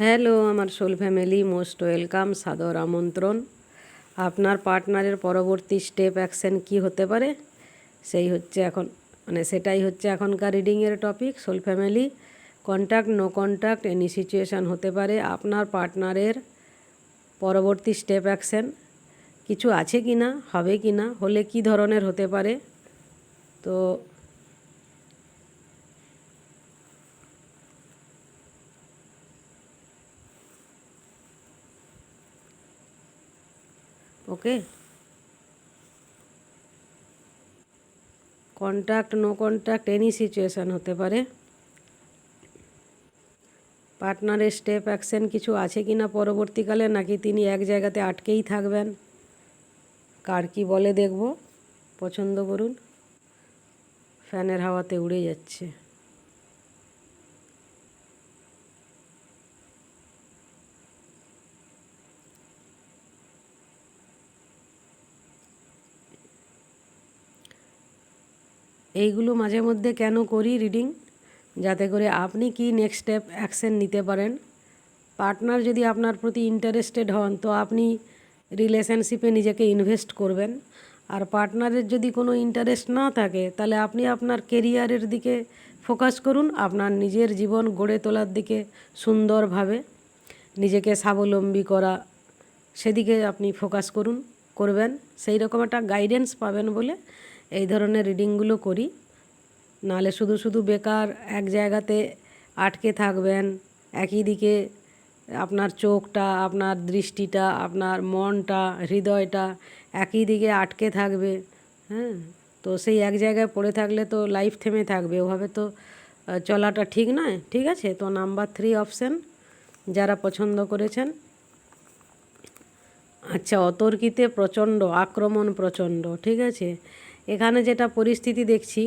Hello, আমার soul family, most welcome, সাদর আমন্ত্রণ। আপনার পার্টনারের পরবর্তী স্টেপ অ্যাকশন কি হতে পারে? সেই হচ্ছে এখন মানে সেটাই হচ্ছে এখনকার রিডিংয়ের topic soul family. Contact no contact any situation হতে পারে। আপনার পার্টনারের পরবর্তী স্টেপ অ্যাকশন, কিছু আছে কি না হবে কি না হলে কি ধরনের হতে পারে? তো okay? Contact no contact any situation হতে পারে। পার্টনারের স্টেপ অ্যাকশন কিছু আছে কি না পরবর্তীকালে, নাকি তিনি এক জায়গাতে আটকেই থাকবেন? কার কি বলে দেখব। পছন্দ করুন। ফ্যানের হাওয়াতে উড়ে যাচ্ছে। এইগুলো মাঝে মধ্যে কেন করি রিডিং যাতে করে আপনি কি নেক্সট স্টেপ অ্যাকশন নিতে পারেন? পার্টনার যদি আপনার প্রতি ইন্টারেস্টেড হন, তো আপনি রিলেশনশিপে নিজেকে ইনভেস্ট করবেন। আর পার্টনারের যদি কোনো ইন্টারেস্ট না থাকে, তাহলে আপনি আপনার কেরিয়ারের দিকে ফোকাস করুন, আপনার নিজের জীবন গড়ে তোলার দিকে সুন্দরভাবে নিজেকে স্বাবলম্বী করা, সেদিকে আপনি ফোকাস করুন, করবেন। সেই রকম একটা গাইডেন্স পাবেন বলে এই ধরনের রিডিংগুলো করি। নাহলে শুধু শুধু বেকার এক জায়গাতে আটকে থাকবেন, একই দিকে আপনার চোখটা, আপনার দৃষ্টিটা, আপনার মনটা, হৃদয়টা একই দিকে আটকে থাকবে হ্যাঁ? তো সেই এক জায়গায় পড়ে থাকলে তো লাইফ থেমে থাকবে। ওভাবে তো চলাটা ঠিক নয়, ঠিক আছে? তো নাম্বার থ্রি অপশান যারা পছন্দ করেছেন। আচ্ছা অতর্কিতে প্রচণ্ড, আক্রমণ প্রচণ্ড, ঠিক আছে? এখানে যেটা পরিস্থিতি দেখছি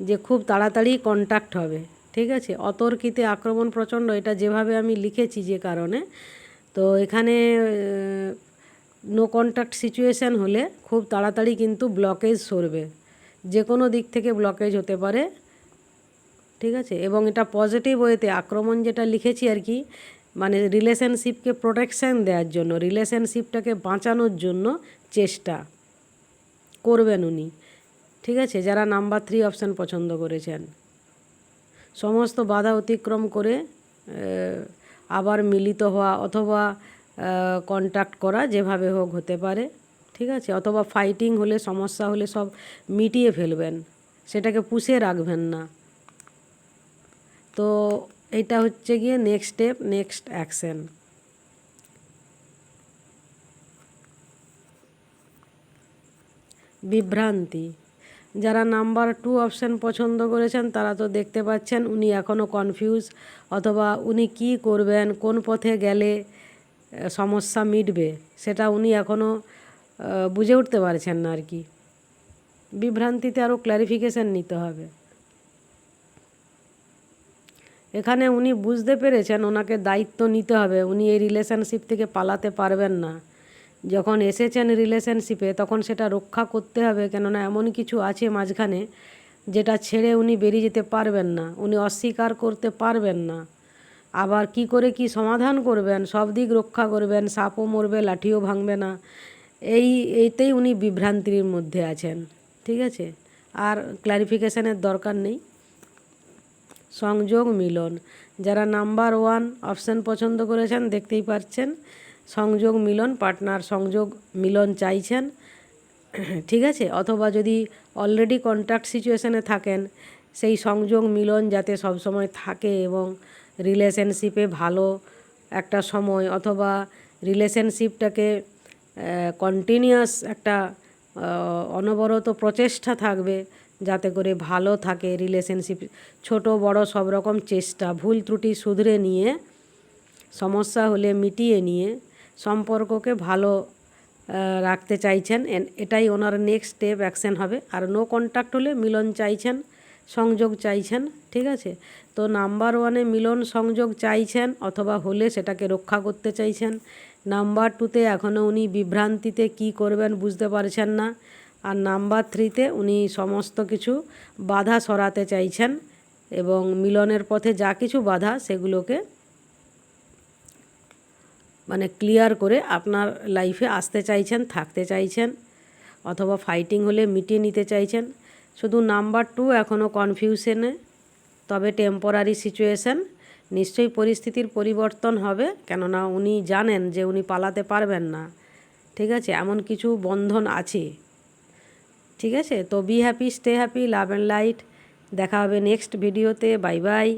যে খুব তাড়াতাড়ি কন্ট্যাক্ট হবে, ঠিক আছে? অতর্কিতে আক্রমণ প্রচণ্ড, এটা যেভাবে আমি লিখেছি যে কারণে। তো এখানে নো কন্ট্যাক্ট সিচুয়েশান হলে খুব তাড়াতাড়ি কিন্তু ব্লকেজ সরবে। যে কোনো দিক থেকে ব্লকেজ হতে পারে, ঠিক আছে? এবং এটা পজিটিভ ওয়েতে আক্রমণ যেটা লিখেছি আর কি মানে রিলেশনশিপকে প্রোটেকশান দেওয়ার জন্য রিলেশনশিপটাকে বাঁচানোর জন্য চেষ্টা করবেন উনি। ঠিক আছে? যারা নাম্বার থ্রি অপশান পছন্দ করেছেন। সমস্ত বাধা অতিক্রম করে আবার মিলিত হওয়া অথবা কন্ট্যাক্ট করা যেভাবে হোক হতে পারে, ঠিক আছে? অথবা ফাইটিং হলে, সমস্যা হলে সব মিটিয়ে ফেলবেন। সেটাকে পুষে রাখবেন না। তো এটা হচ্ছে গিয়ে নেক্সট স্টেপ নেক্সট অ্যাকশন বিভ্রান্তি। যারা নাম্বার টু অপশান পছন্দ করেছেন, তারা তো দেখতে পাচ্ছেন উনি এখনও কনফিউজ অথবা উনি কি করবেন, কোন পথে গেলে সমস্যা মিটবে, সেটা উনি এখনও বুঝে উঠতে পারছেন না আর কি। বিভ্রান্তিতে আরও ক্ল্যারিফিকেশান নিতে হবে। এখানে উনি বুঝতে পেরেছেন, ওনাকে দায়িত্ব নিতে হবে, উনি এই রিলেশনশিপ থেকে পালাতে পারবেন না। যখন এসেছেন রিলেশনশিপে তখন সেটা রক্ষা করতে হবে, কেননা এমন কিছু আছে মাঝখানে যেটা ছেড়ে উনি বেরিয়ে যেতে পারবেন না, উনি অস্বীকার করতে পারবেন না। আবার কি করে কি সমাধান করবেন, সব দিক রক্ষা করবেন, সাপও মরবে, লাঠিও ভাঙবে না, এই, এইতেই উনি বিভ্রান্তির মধ্যে আছেন, ঠিক আছে? আর ক্লারিফিকেশানের দরকার নেই। সংযোগ মিলন, যারা নাম্বার ওয়ান অপশান পছন্দ করেছেন, দেখতেই পাচ্ছেন সংযোগ মিলন, পার্টনার সংযোগ মিলন চাইছেন। ঠিক আছে? অথবা যদি অলরেডি কন্ট্যাক্ট সিচুয়েশানে থাকেন, সেই সংযোগ মিলন যাতে সবসময় থাকে এবং রিলেশনশিপে ভালো একটা সময় অথবা রিলেশনশিপটাকে কন্টিনিউয়াস একটা অনবরত প্রচেষ্টা থাকবে, যাতে করে ভালো থাকে রিলেশনশিপ ছোট, বড় সব রকম চেষ্টা, ভুল ত্রুটি শুধরে নিয়ে, সমস্যা হলে মিটিয়ে নিয়ে সম্পর্ককে ভালো রাখতে চাইছেন। এটাই ওনার নেক্সট স্টেপ অ্যাকশন হবে। আর নো কন্ট্যাক্ট হলে মিলন চাইছেন, সংযোগ চাইছেন, ঠিক আছে? তো নাম্বার ওয়ানে মিলন সংযোগ চাইছেন অথবা হলে সেটাকে রক্ষা করতে চাইছেন। নাম্বার টুতে এখনও উনি বিভ্রান্তিতে কি করবেন বুঝতে পারছেন না। আর নাম্বার থ্রিতে উনি সমস্ত কিছু বাধা সরাতে চাইছেন এবং মিলনের পথে যা কিছু বাধা সেগুলোকে মানে ক্লিয়ার করে আপনার লাইফে আসতে চাইছেন, থাকতে চাইছেন, অথবা ফাইটিং হলে মিটিয়ে নিতে চাইছেন। শুধু নাম্বার টু এখনও কনফিউশনে তবে টেম্পোরারি সিচুয়েশন নিশ্চয়ই পরিস্থিতির পরিবর্তন হবে, কেননা উনি জানেন যে উনি পালাতে পারবেন না। ঠিক আছে? এমন কিছু বন্ধন আছে। ঠিক আছে? তো be happy stay happy love and light দেখা হবে নেক্সট ভিডিওতে বাই বাই